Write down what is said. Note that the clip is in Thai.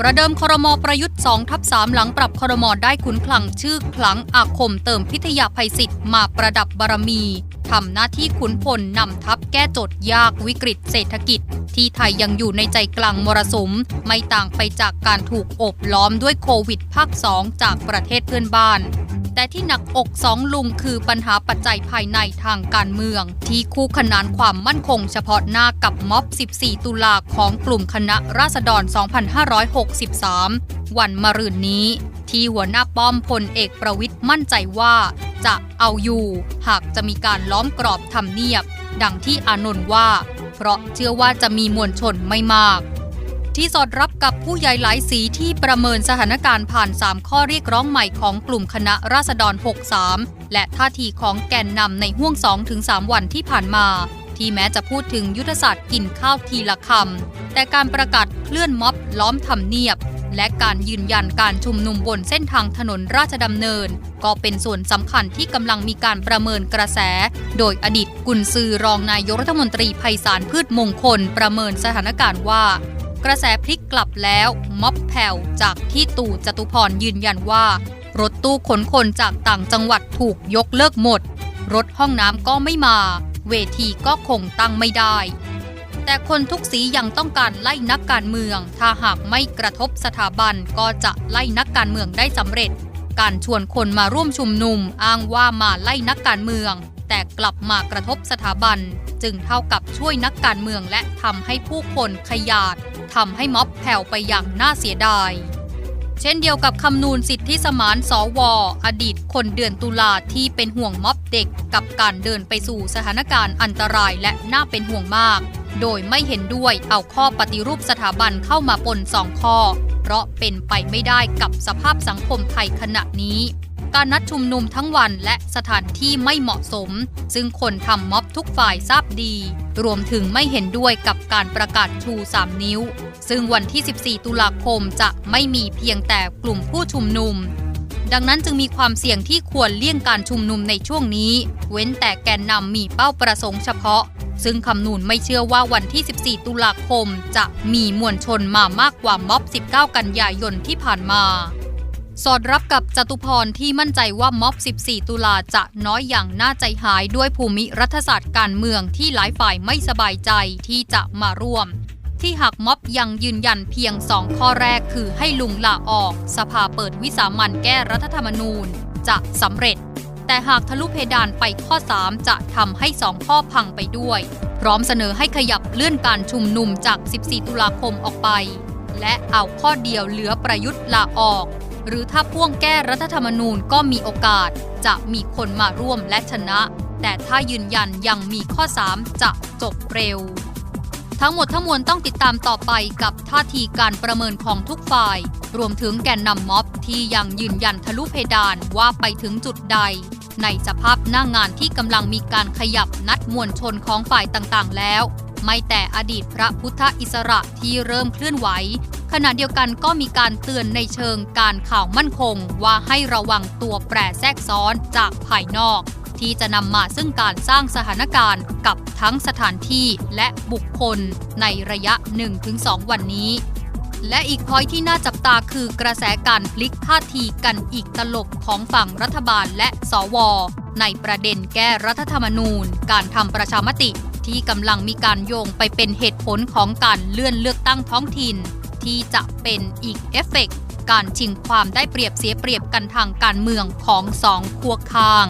ประเดิมครมประยุทธ์2ทับ3หลังปรับครมได้ขุนคลังชื่อคลังอาคมเติมพิทยาภัยศิษย์มาประดับบารมีทำหน้าที่ขุนพลนำทัพแก้โจทย์ยากวิกฤตเศรษฐกิจ ที่ไทยยังอยู่ในใจกลางมรสุม ไม่ต่างไปจากการถูกอบล้อมด้วยโควิดภาค 2 จากประเทศเพื่อนบ้าน แต่ที่หนักอกสองลุงคือปัญหาปัจจัยภายในทางการเมือง ที่คู่ขนานความมั่นคงเฉพาะหน้ากับม็อบ 14 ตุลาของกลุ่มคณะราษฎร 2563 วันมะรืนนี้ ที่หัวหน้าป้อมพลเอกประวิทย์มั่นใจว่า จะเอาอยู่ หากจะมีการล้อมกรอบทำเนียบ ดังที่อานนท์ว่า เพราะเชื่อว่าจะมีมวลชนไม่มากที่สอดรับ กับผู้ใหญ่หลายสีที่ประเมินสถานการณ์ผ่าน 3 ข้อเรียกร้องใหม่ของกลุ่มคณะราษฎร 63 และท่าทีของแกนนำในห่วง 2-3 วันที่ผ่านมา ที่แม้จะพูดถึงยุทธศาสตร์กินข้าวทีละคำ แต่การประกาศเคลื่อนม็อบล้อมทำเนียบ และการยืนยันการชุมนุมบนเส้นทางถนนราชดำเนิน ก็เป็นส่วนสำคัญที่กำลังมีการประเมินกระแส โดยอดีตกุนซือรองนายกรัฐมนตรีไพศาลพืชมงคลประเมินสถานการณ์ว่า กระแสพลิกกลับแล้วม็อบแผ่วจากที่ตู่จตุพรยืนยันว่า รถตู้ขนคนจากต่างจังหวัดถูกยกเลิกหมด รถห้องน้ำก็ไม่มา เวทีก็คงตั้งไม่ได้ แต่คนทุกสียังต้องการไล่นักการเมือง ถ้าหากไม่กระทบสถาบันก็จะไล่นักการเมืองได้สำเร็จ การชวนคนมาร่วมชุมนุมอ้างว่ามาไล่นักการเมือง แต่กลับมากระทบสถาบัน จึงเท่ากับช่วยนักการเมืองและทำให้ผู้คนขยาด ทำให้ม็อบแผ่วไปอย่างน่าเสียดาย เช่นเดียวกับคำนูนสิทธิสมานสวอดีตคนเดือนตุลาที่เป็นห่วงม็อบเด็กกับการเดินไปสู่สถานการณ์อันตรายและน่าเป็นห่วงมาก โดยไม่เห็นด้วยเอาข้อปฏิรูปสถาบันเข้ามาปนสองข้อ เพราะเป็นไปไม่ได้กับสภาพสังคมไทยขณะนี้ การนัดชุมนุมทั้งวันและสถานที่ไม่เหมาะสม ซึ่งคนทำม็อบทุกฝ่ายทราบดี รวมถึงไม่เห็นด้วยกับการประกาศชู 3 นิ้ว ซึ่งวันที่ 14 ตุลาคมจะไม่มีเพียงแต่กลุ่มผู้ชุมนุม ดังนั้นจึงมีความเสี่ยงที่ควรเลี่ยงการชุมนุมในช่วงนี้ เว้นแต่แกนนำมีเป้าประสงค์เฉพาะ ซึ่งคำนูนไม่เชื่อว่าวันที่ 14 ตุลาคม จะมีมวลชนมามากกว่าม็อบ 19 กันยายนที่ผ่านมา สอดรับกับจตุพรที่มั่นใจว่าม็อบ 14 ตุลาจะน้อยอย่างน่าใจหายด้วยภูมิรัฐศาสตร์การเมืองที่หลายฝ่ายไม่สบายใจที่จะมาร่วม ที่หากม็อบยังยืนยันเพียงสองข้อแรกคือให้ลุงลาออก สภาเปิดวิสามันแก้รัฐธรรมนูญ จะสำเร็จ แต่หากทะลุเพดานไปข้อ 3 จะทำให้สองข้อพังไปด้วย พร้อมเสนอให้ขยับเลื่อนการชุมนุมจาก 14 ตุลาคมออกไป และเอาข้อเดียวเหลือประยุทธ์ลาออก หรือถ้าพ่วงแก้รัฐธรรมนูญก็มีโอกาส จะมีคนมาร่วมและชนะ แต่ถ้ายืนยันยังมีข้อ 3 จะจบเร็ว ทั้งหมดทั้งมวลต้องติดตามต่อไปกับท่าทีการประเมินของทุกฝ่าย รวมถึงแกนนำม็อบที่ยังยืนยันทะลุเพดานว่าไปถึงจุดใด ในสภาพหน้างงานที่กำลังมีการขยับนัดมวลชนของฝ่ายต่างๆ แล้วไม่แต่อดีตพระพุทธอิสระที่เริ่มเคลื่อนไหว ณะเดียวกันก็มีการเตือนในเชิงการข่าวมั่นคง ว่าให้ระวังตัวแปรแทรกซ้อนจากภายนอก ที่จะนำมาซึ่งการสร้างสถานการณ์กับทั้งสถานที่และบุคคลในระยะ 1-2 วันนี้ และอีกพอยที่น่าจับตาคือกระแสการพลิกท่าทีกันอีกตลบของฝั่งรัฐบาลและสว ในประเด็นแก้รัฐธรรมนูญ การทำประชามติที่กำลังมีการโยงไปเป็นเหตุผลของการเลื่อนเลือกตั้งท้องถิ่น ที่จะเป็นอีกเอฟเฟกต์การชิงความได้เปรียบเสียเปรียบกันทางการเมืองของสองขั้วข้าง